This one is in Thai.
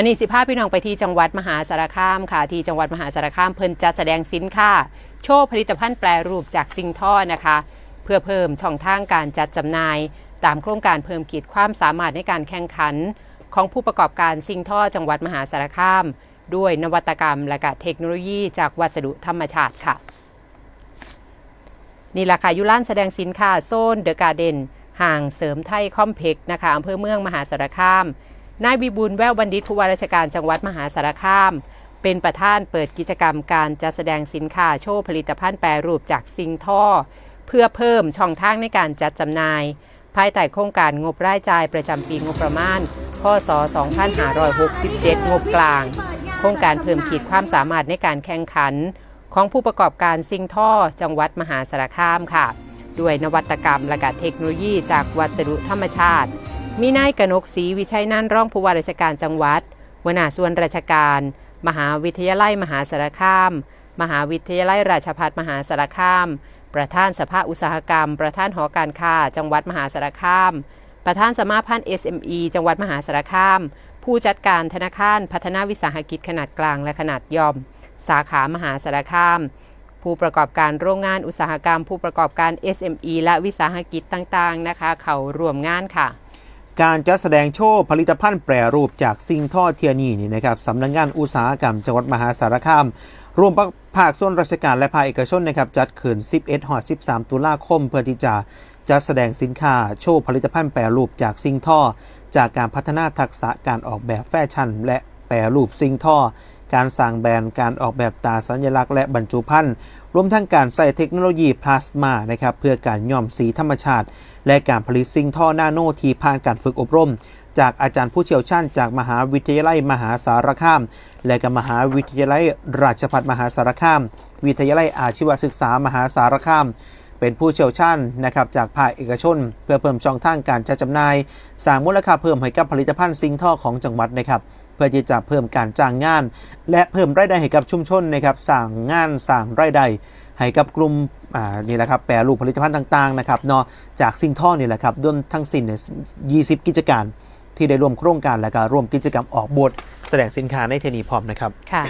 มันนี่สิพาพี่น้องไปที่จังหวัดมหาสารคามค่ะ ที่จังหวัดมหาสารคามเพิ่นจัดแสดงสินค้าโชว์ผลิตภัณฑ์แปรรูปจากสิงท่อนะคะ เพื่อเพิ่มช่องทางการจัดจำหน่าย ตามโครงการเพิ่มขีดความสามารถในการแข่งขัน ของผู้ประกอบการสิงท่อจังหวัดมหาสารคาม ด้วยนวัตกรรมและกเทคโนโลยีจากวัสดุธรรมชาติค่ะ นี่แหละค่ะยุล้านแสดงสินค้าโซนเดอะการ์เดนห่างเสริมไทยคอมเพล็กซ์นะคะอำเภอเมืองมหาสารคาม นายวิบูลแววบัณฑิตผู้ว่าราชการจังหวัดมหาสารคาม เป็นประธานเปิดกิจกรรมการจัดแสดงสินค้าโชว์ผลิตภัณฑ์แปรรูปจากซิงท่อ เพื่อเพิ่มช่องทางในการจัดจำหน่าย ภายใต้โครงการงบรายจ่ายประจำปีงบประมาณพศ 2567 งบกลาง โครงการเพิ่มขีดความสามารถในการแข่งขัน ของผู้ประกอบการซิงท่อ จังหวัดมหาสารคามค่ะ ด้วยนวัตกรรมและกเทคโนโลยีจากวัสดุธรรมชาติ มีนายกนกศรีวิชัยนันท์รองผู้ว่าราชการจังหวัดหัวหน้าส่วนราชการ มหาวิทยาลัยมหาสารคาม มหาวิทยาลัยราชภัฏมหาสารคาม ประธานสภาอุตสาหกรรม ประธานหอการค้าจังหวัดมหาสารคาม ประธานสมาพันธ์ SME จังหวัดมหาสารคาม ผู้จัดการธนาคารพัฒนาวิสาหกิจขนาดกลางและขนาดย่อม สาขามหาสารคาม ผู้ประกอบการโรงงานอุตสาหกรรม ผู้ประกอบการ SME และวิสาหกิจต่างๆนะคะ เขาร่วมงานค่ะ การจัดแสดงโชว์ผลิตภัณฑ์แปรรูปจากซิงท่อเทียนีนี่นะครับสำนักงงานอุตสาหกรรมจังหวัดมหาสารคามร่วมภาคส่วนราชการและภาคเอกชนนะครับจัดขึ้น 11หอ13 ตุลาคม เพื่อที่จะจัดแสดงสินค้าโชว์ผลิตภัณฑ์แปรรูปจากซิงท่อ จากการพัฒนาทักษะการออกแบบแฟชั่น และแปรรูปซิงท่อ การสร้างแบรนด์การออกแบบตาสัญลักษณ์และบรรจุภัณฑ์รวมทั้งการใส่เทคโนโลยีพลาสมานะครับเพื่อการย้อมสีธรรมชาติ และการผลิตซิงท่อนาโนที่ผ่านการฝึกอบรม จากอาจารย์ผู้เชี่ยวชาญจากมหาวิทยาลัยมหาสารคาม และก็มหาวิทยาลัยราชภัฏมหาสารคาม วิทยาลัยอาชีวศึกษามหาสารคามเป็นผู้เชี่ยวชาญนะครับจากภาคเอกชน เพื่อเพิ่มช่องทางการจัดจำหน่ายสร้างมูลค่าเพิ่มให้กับผลิตภัณฑ์ซิงท่อของจังหวัดนะครับ เพื่อที่จะเพิ่มการจ้างงาน และเพิ่มรายได้ให้กับชุมชนนะครับสร้างงานสร้างรายได้ให้กับกลุ่มอ่านี่แหละครับแปรรูปผลิตภัณฑ์ต่างๆนะครับเนาะจากสิ่งท่อนี่แหละครับด้วยทั้งสิ้นเนี่สิบกิจการที่ได้ร่วมโครงการและก็ร่วมกิจกรรมออกบทแสดงสินค้าในเทนีพร้อมนะครับค่ะ